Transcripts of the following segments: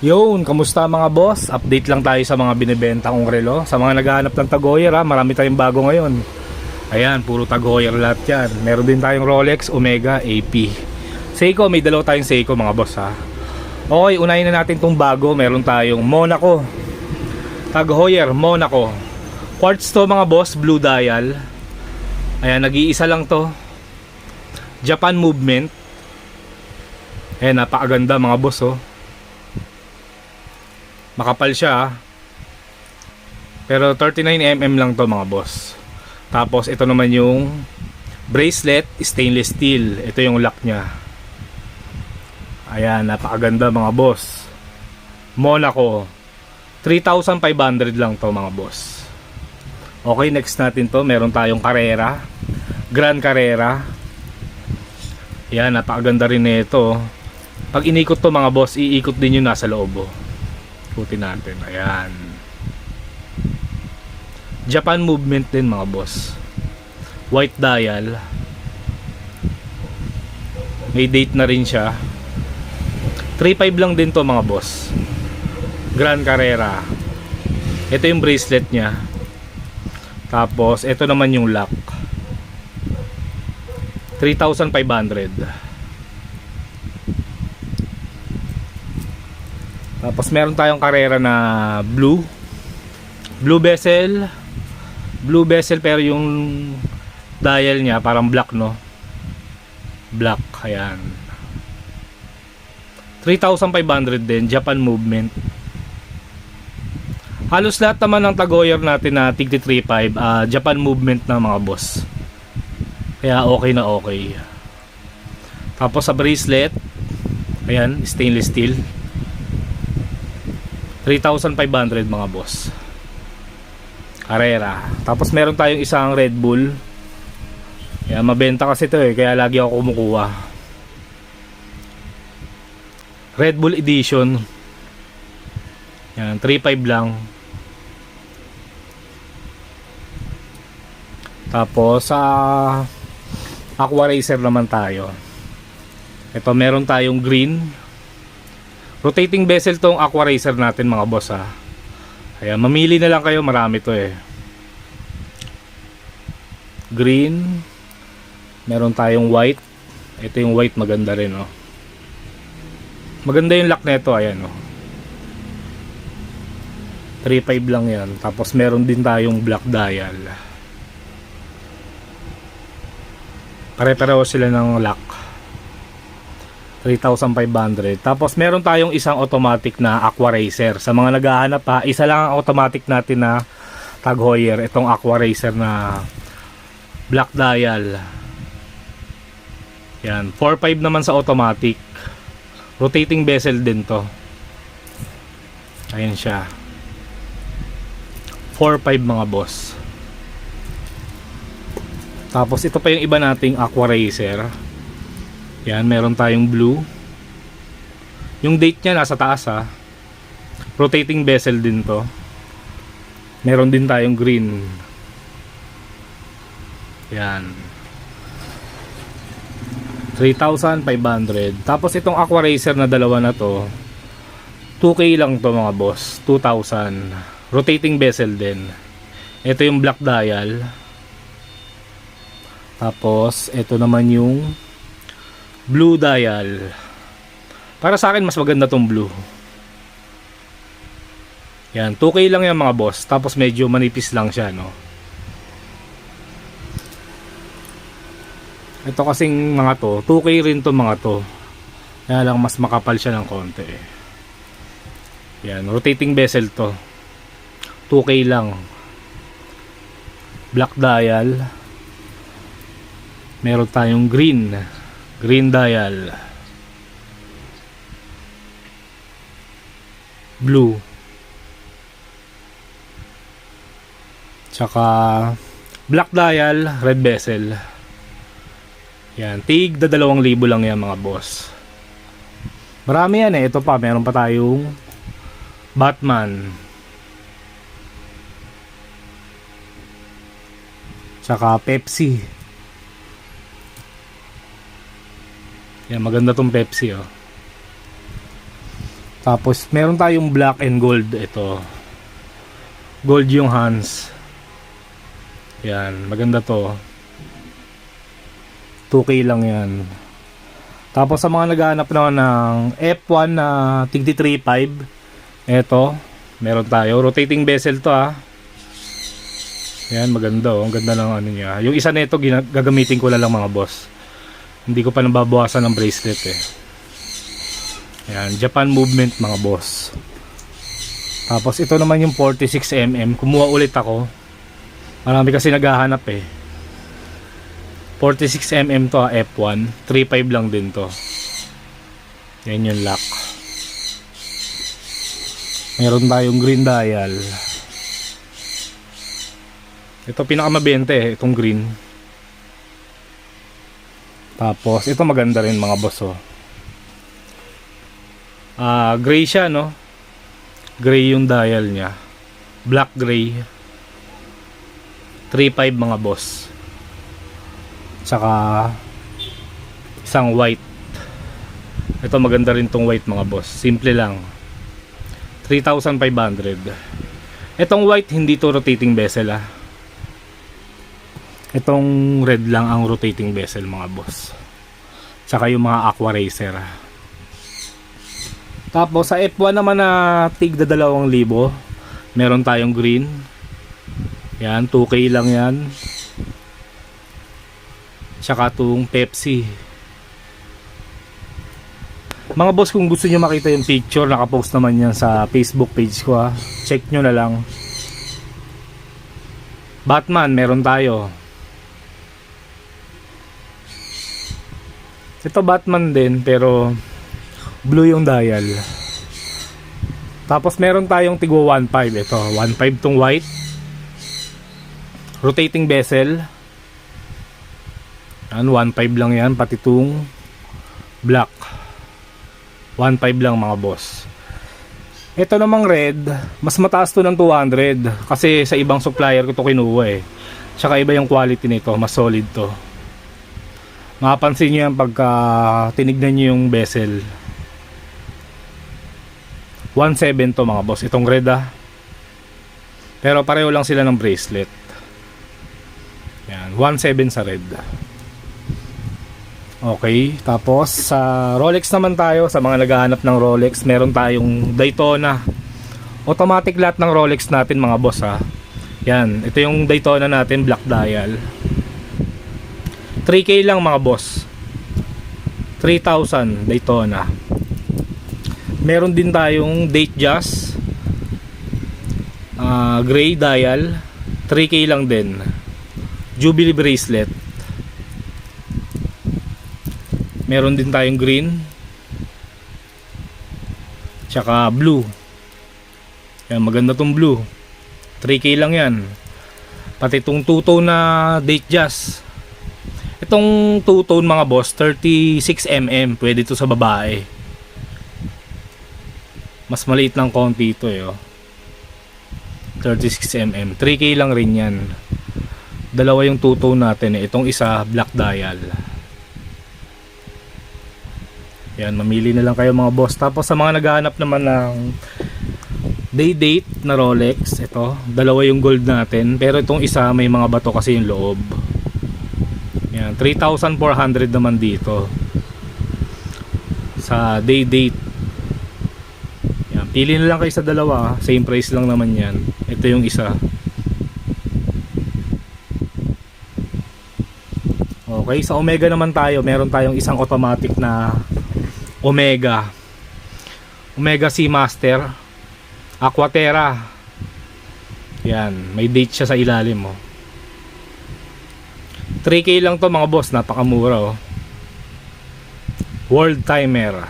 Yun, kamusta mga boss? Update lang tayo sa mga binibenta kong relo. Sa mga naghahanap ng Tag ha, marami tayong bago ngayon. Ayan, puro Tag lahat yan. Meron din tayong Rolex, Omega, AP. Seiko, may dalawa tayong Seiko mga boss ha. Okay, unahin na natin tong bago. Meron tayong Monaco. Tag Monaco. Quartz to mga boss, blue dial. Ayan, nag-iisa lang to. Japan movement. Ayan, napakaganda mga boss oh. Makapal siya ah. Pero 39mm lang to mga boss. Tapos ito naman yung bracelet, stainless steel. Ito yung lock niya. Ayan, napakaganda mga boss. Monaco. 3,500 lang to mga boss. Okay, next natin to. Meron tayong Carrera. Grand Carrera. Yan, napakaganda rin nito. Pag inikot to mga boss, iikot din yung nasa loob. Oh. Ikutin natin. Ayan. Japan movement din mga boss. White dial. May date na rin siya. 3.5 lang din to mga boss. Grand Carrera. Ito yung bracelet niya. Tapos, ito naman yung lock. 3,500. Tapos meron tayong karera na blue. Blue bezel. Blue bezel pero yung dial niya parang black no. Black. Ayan. 3,500 din. Japan movement. Halos lahat naman ng tagoyer natin na tig 3.5 ah, Japan movement na mga boss. Kaya okay na okay. Tapos sa bracelet, ayan, stainless steel. 3,500 mga boss. Carrera. Tapos meron tayong isang Red Bull. Kaya mabenta kasi ito eh, kaya lagi ako kumukuha. Red Bull Edition. Yan, 3.5 lang. Tapos sa Aqua Racer naman tayo. Ito meron tayong green. Rotating bezel tong Aqua Racer natin mga boss ha. Kaya mamili na lang kayo, marami to eh. Green. Meron tayong white. Ito yung white maganda rin oh. Maganda yung lock nito, ayan oh. 3.5 lang yan. Tapos meron din tayong black dial. Pare-pareho sila ng lock. 3,500. Tapos meron tayong isang automatic na Aqua Racer. Sa mga naghahanap ha, isa lang ang automatic natin na Tag Heuer. Itong Aqua Racer na black dial. Yan, 4.5 naman sa automatic. Rotating bezel din to. Ayan siya. 4.5 mga boss. Tapos ito pa yung iba nating Aqua Racer. Yan, meron tayong blue. Yung date niya nasa taas ha. Rotating bezel din to. Meron din tayong green. Yan. 3,500. Tapos itong Aqua Racer na dalawa na to, 2K lang to mga boss. 2,000. Rotating bezel din. Ito yung black dial. Tapos, ito naman yung blue dial. Para sa akin, mas maganda tong blue. Yan, 2K lang yan mga boss. Tapos medyo manipis lang siya, no? Ito kasing mga to, 2K rin to mga to. Kaya lang mas makapal siya ng konti. eh. Yan, rotating bezel to. 2K lang. Black dial. Meron tayong green. Green dial. Blue. Tsaka black dial, red bezel. Yan, tig da dalawang libo lang yan mga boss. Marami yan eh. Ito pa, meron pa tayong Batman. Tsaka Pepsi. Yan, maganda tong Pepsi oh. Tapos, meron tayong black and gold. Ito. Gold yung hands. Yan. Maganda to. 2K lang yan. Tapos, sa mga naghahanap naman ng F1 na tigti 3.5. Ito. Meron tayo. Rotating bezel to ah. Yan, maganda oh. Ang ganda ng ano niya. Yung isa nito gagamitin ko na lang mga boss. Hindi ko pa nababawasan ng bracelet eh. Yan, Japan movement mga boss. Tapos ito naman yung 46mm. Kumuha ulit ako. Marami kasi naghahanap eh. 46mm to ah, F1. 3.5 lang din to. Yan yung lock. Meron tayong green dial. Ito pinakamabente eh, itong green. Tapos ito maganda rin mga boss oh. Ah, gray siya no. Gray yung dial niya. Black gray. 3.5 mga boss. Tsaka isang white. Ito maganda rin tong white mga boss. Simple lang. 3,500. Itong white hindi to rotating bezel ah. Itong red lang ang rotating bezel mga boss. Tsaka yung mga aqua racer. Tapos sa F1 naman na tig na 2,000. Meron tayong green. Yan, 2K lang yan. Tsaka itong Pepsi. Mga boss, kung gusto nyo makita yung picture, nakapost naman yan sa Facebook page ko ha. Check nyo na lang. Batman, meron tayo. Ito Batman din pero blue yung dial. Tapos meron tayong tigwa 1.5 ito. 1.5 tong white. Rotating bezel. Yan, 1.5 lang yan. Pati tong black. 1.5 lang mga boss. Ito namang red, mas mataas to ng 200 kasi sa ibang supplier ko to kinuha eh. Tsaka iba yung quality nito, mas solid to. Mapapansin nyo yan pagka tinignan nyo yung bezel. 1.7 to mga boss. Itong red ah. Pero pareho lang sila ng bracelet. Yan. 1.7 sa red. Okay. Tapos sa Rolex naman tayo. Sa mga naghahanap ng Rolex. Meron tayong Daytona. Automatic lahat ng Rolex natin mga boss ha. Yan. Ito yung Daytona natin. Black dial. 3K lang mga boss. 3,000 Daytona. Meron din tayong date jazz. Uh, gray dial. 3K lang din. Jubilee bracelet. Meron din tayong green. Tsaka blue. Yan maganda tong blue. 3K lang yan. Pati tong tuto na date jazz Itong two-tone mga boss, 36mm. Pwede to sa babae. Mas maliit ng konti ito eh. Oh. 36mm. 3K lang rin yan. Dalawa yung two-tone natin eh. Itong isa, black dial. Yan, mamili na lang kayo mga boss. Tapos sa mga naghahanap naman ng day date na Rolex, ito, dalawa yung gold natin. Pero itong isa may mga bato kasi yung loob. Yan, 3,400 naman dito. Sa day date. Yan, pili na lang kayo sa dalawa, same price lang naman 'yan. Ito yung isa. Okay, sa Omega naman tayo, meron tayong isang automatic na Omega. Omega Seamaster Aquaterra. Yan, may date siya sa ilalim mo. Oh. 3K lang to mga boss, napakamura oh. World Timer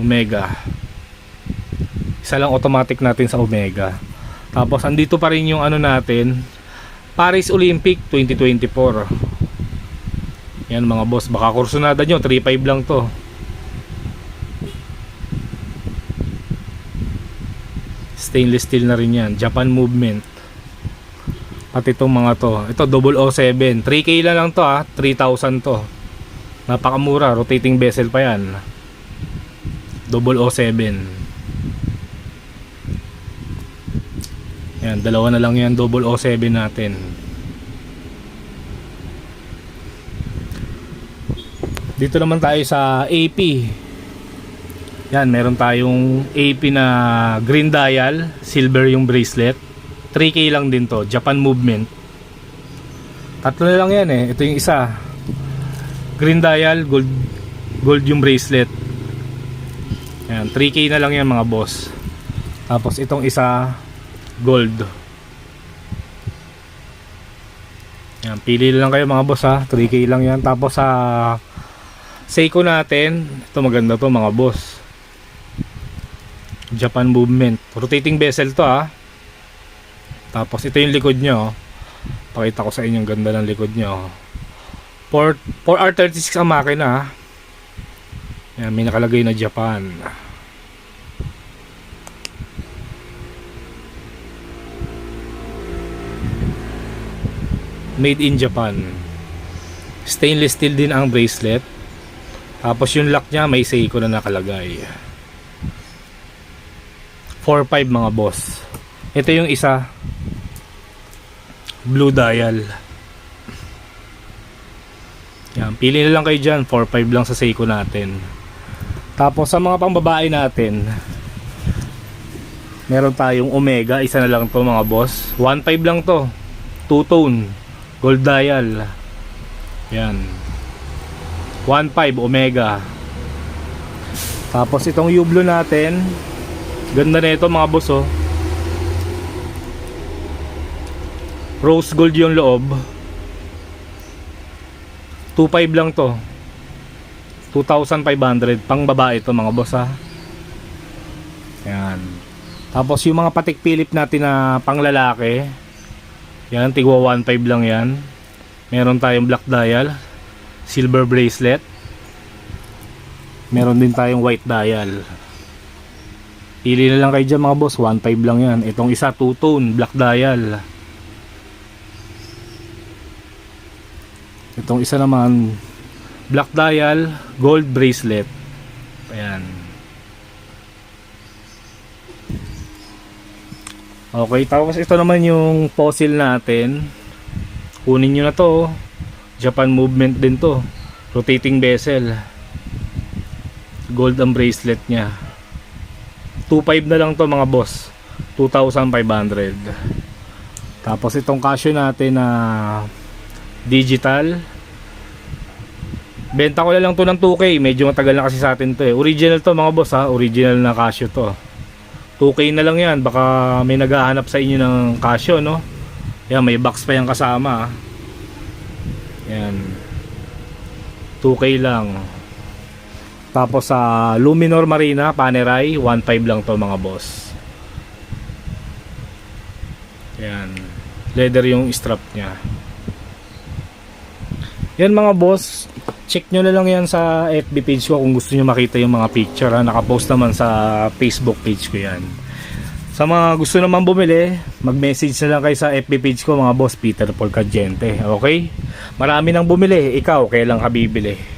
Omega. Isa lang automatic natin sa Omega. Tapos andito pa rin yung ano natin, Paris Olympic 2024. Yan mga boss, baka kursunada nyo, 3.5 lang to. Stainless steel na rin yan, Japan Movement at itong mga to. Ito 007. 3K lang lang to ah. ha. 3,000 to. Napakamura. Rotating vessel pa yan. 007. Yan. Dalawa na lang yan. 007 natin. Dito naman tayo sa AP. Yan. Meron tayong AP na green dial. Silver yung bracelet 3K lang din to, Japan movement. Tatlo na lang yan eh. Ito yung isa. Green dial, gold gold yung bracelet. Yan, 3K na lang yan mga boss. Tapos itong isa gold. Yan, pili lang kayo mga boss ha. 3K lang yan. Tapos sa Seiko natin, ito maganda to mga boss. Japan movement. Rotating bezel to ha. Tapos ito yung likod nyo. Pakita ko sa inyo yung ganda ng likod nyo. 4, 4R36 ang makina ha. Yan, may nakalagay na Japan. Made in Japan. Stainless steel din ang bracelet. Tapos yung lock niya may Seiko na nakalagay. 4.5 mga boss. Ito yung isa. Blue dial. Yan, pili na lang kayo dyan. 4.5 lang sa Seiko natin. Tapos sa mga pangbabae natin, meron tayong Omega. Isa na lang to mga boss. 1.5 lang to. Two-tone. Gold dial. Yan. 1.5 Omega. Tapos itong Hublot natin, ganda na ito mga boss oh. Rose gold yung loob. 2.5 lang to. 2,500 pang babae ito mga boss ha. Yan. Tapos yung mga patik Philip natin na pang lalaki, yan, tigwa 1.5 lang yan. Meron tayong black dial, silver bracelet. Meron din tayong white dial. Pili na lang kayo dyan mga boss, 1.5 lang yan. Itong isa, two-tone, black dial. Itong isa naman, black dial, gold bracelet. Ayan. Okay, tapos ito naman yung fossil natin. Kunin nyo na to. oh. Japan movement din to. Rotating bezel. Gold ang bracelet niya. 2.5 na lang to mga boss. 2,500. Tapos itong Casio natin na digital. Benta ko na lang to ng 2K. Medyo matagal na kasi sa atin to eh. Original to mga boss ha. Original na Casio to. 2K na lang yan. Baka may naghahanap sa inyo ng Casio no. Yan may box pa yan kasama. ah. Yan. 2K lang. Tapos sa Luminor Marina Panerai 1.5 lang to mga boss. Yan. Leather yung strap niya. Yan mga boss, check nyo na lang yan sa FB page ko kung gusto nyo makita yung mga picture. Ha? Nakapost naman sa Facebook page ko yan. Sa mga gusto naman bumili, mag-message na lang kayo sa FB page ko mga boss Peter Paul Cadiente. Okay? Marami nang bumili, ikaw kailan ka bibili?